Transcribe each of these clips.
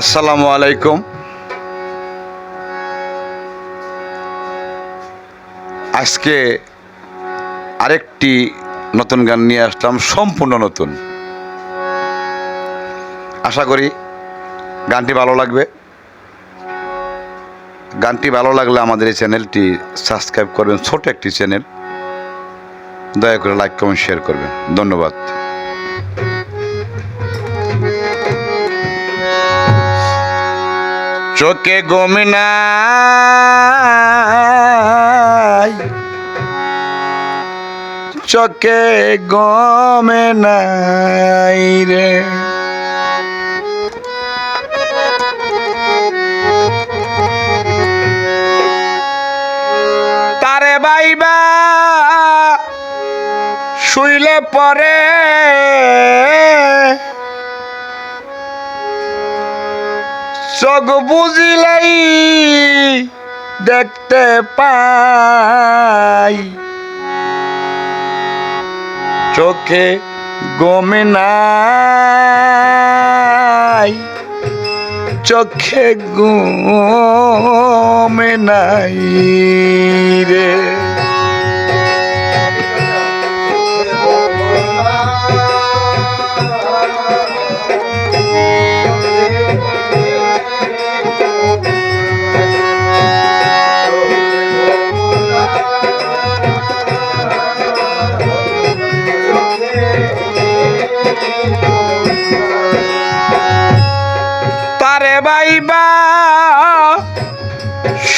আসসালামু আলাইকুম। আজকে আরেকটি নতুন গান নিয়ে আসলাম, সম্পূর্ণ নতুন। আশা করি গানটি ভালো লাগবে। গানটি ভালো লাগলে আমাদের এই চ্যানেলটি সাবস্ক্রাইব করবেন, ছোট একটি চ্যানেল। দয়া করে লাইক, কমেন্ট, শেয়ার করবেন। ধন্যবাদ। চোখে গমিনাই চোখে গমে নাই রে। তারে বাইবা শুইলে পরে চোখ বুঝিলেই দেখতে পাই। চোখে গমে নাই চোখে গমে নাই রে।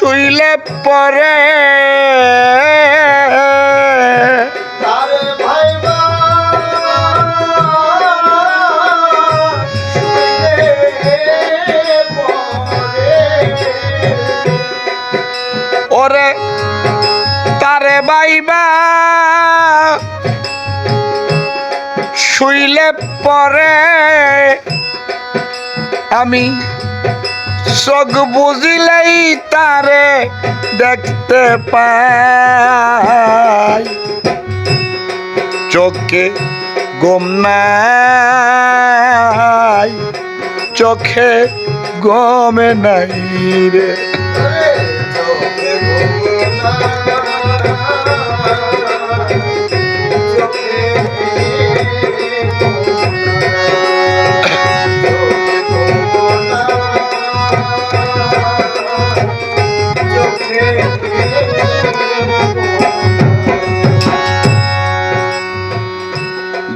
শুইলে পরে। ওরে তারে বাইবা শুইলে পরে। আমি চোখ বুঝিলেই তারে দেখতে পায় চোখে গম চোখে গমে নাই রে।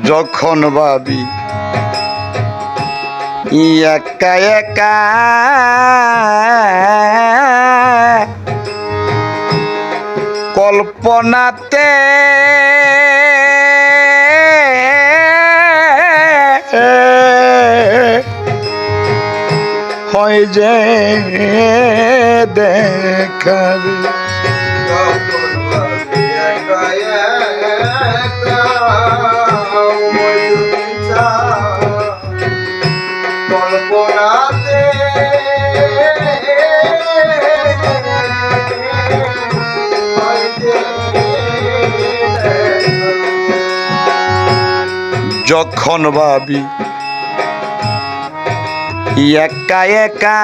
যখন ভাবি একা একা কল্পনাতে হয় যে দেখাবে। যখন ভাবি একা একা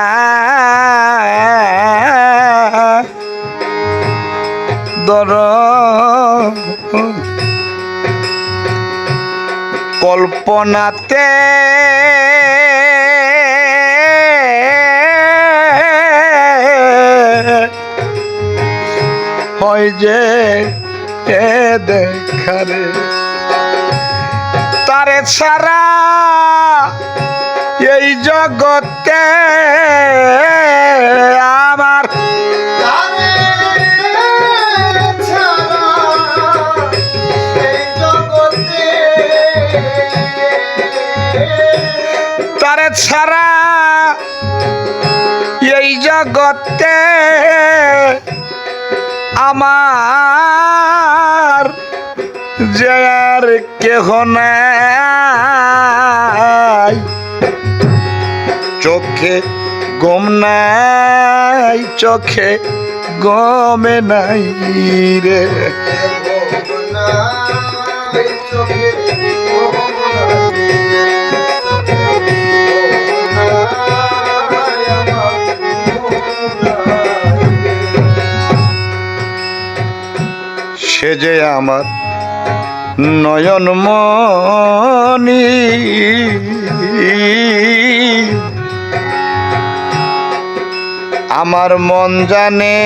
দর কল্পনাতে হয় যে এ দেখারে তারে ছাড়া এই জগতে আমার তারে ছাড়া এই জগতে আমার যে আর কেহ নাই। চোখে গম নাই চোখে গমে নাই রে। সে যে আমার নয়ন মনি। আমার মন জানে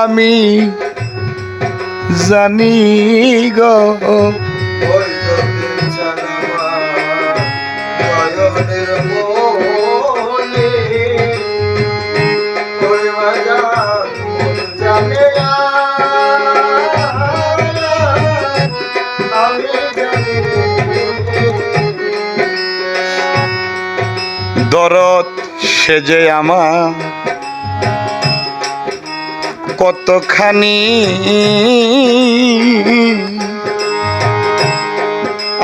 আমি জানি গো। দরদ সে যে আমার কতখানি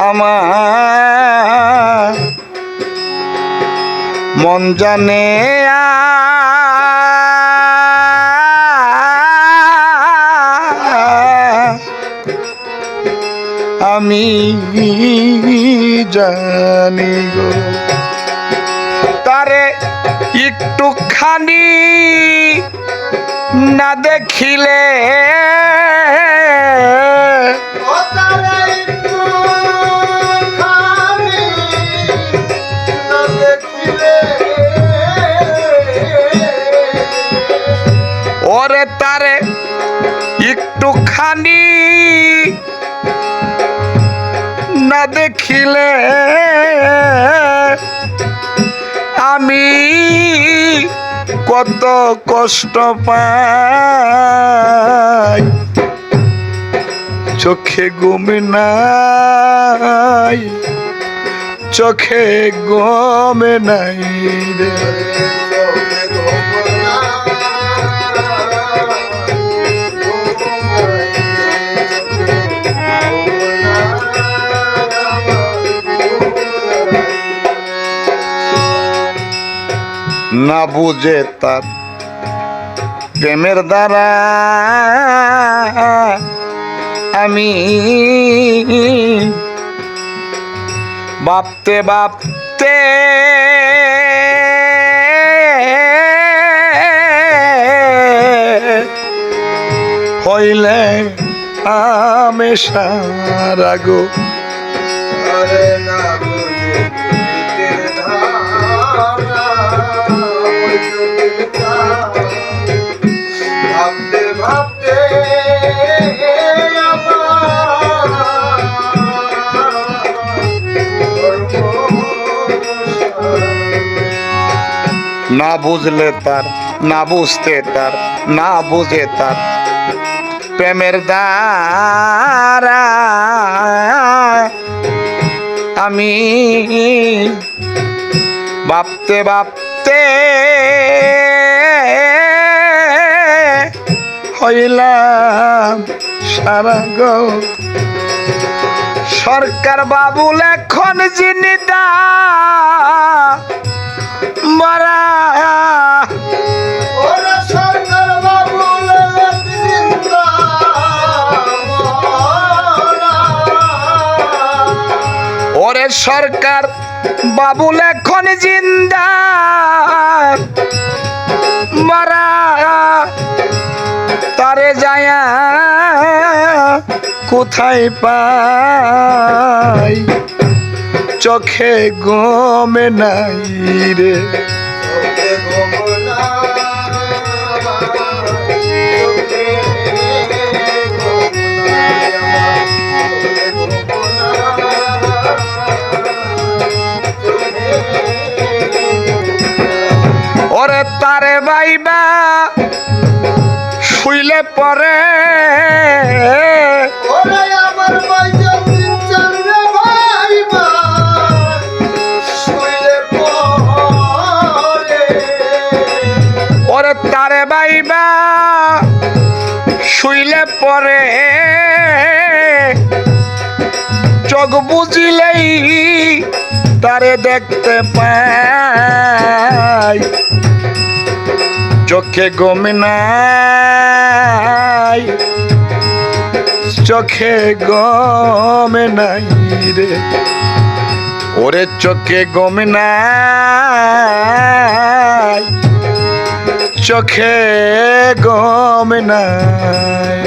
আমার মন জানে আর আমি জানি গো। তারে একটুখানি না দেখিলে ওরে তারে একটুখানি দেখিলে আমি কত কষ্ট পাই। চোখে ঘুম নাই চোখে গম নাই রে। না বুঝে তার প্রেমের দ্বারা আমি ভাবতে ভাবতে হইলে আমি সারা গো না না বুঝলে তার, না বুঝতে তার, না বুঝে তার। প্রেমের দ্বারা আমি ভাবতে ভাবতে হইলাম সারা গো। সরকার বাবুল এখন জিনিদা মারা। ওরে সরকার বাবুল এখন জিন্দা। মারা। তারে যায়া কোথায় পাই? চোখে গমে নাই রে। ওরে তারে বাইবা শুইলে পরে বাইবা শুইলে পরে চোখ বুঝিলেই তারে দেখতে পাই। চোখে গম নাই, চোখে গম নাই রে। ওরে চোখে গম নাই চোখে গম নাই।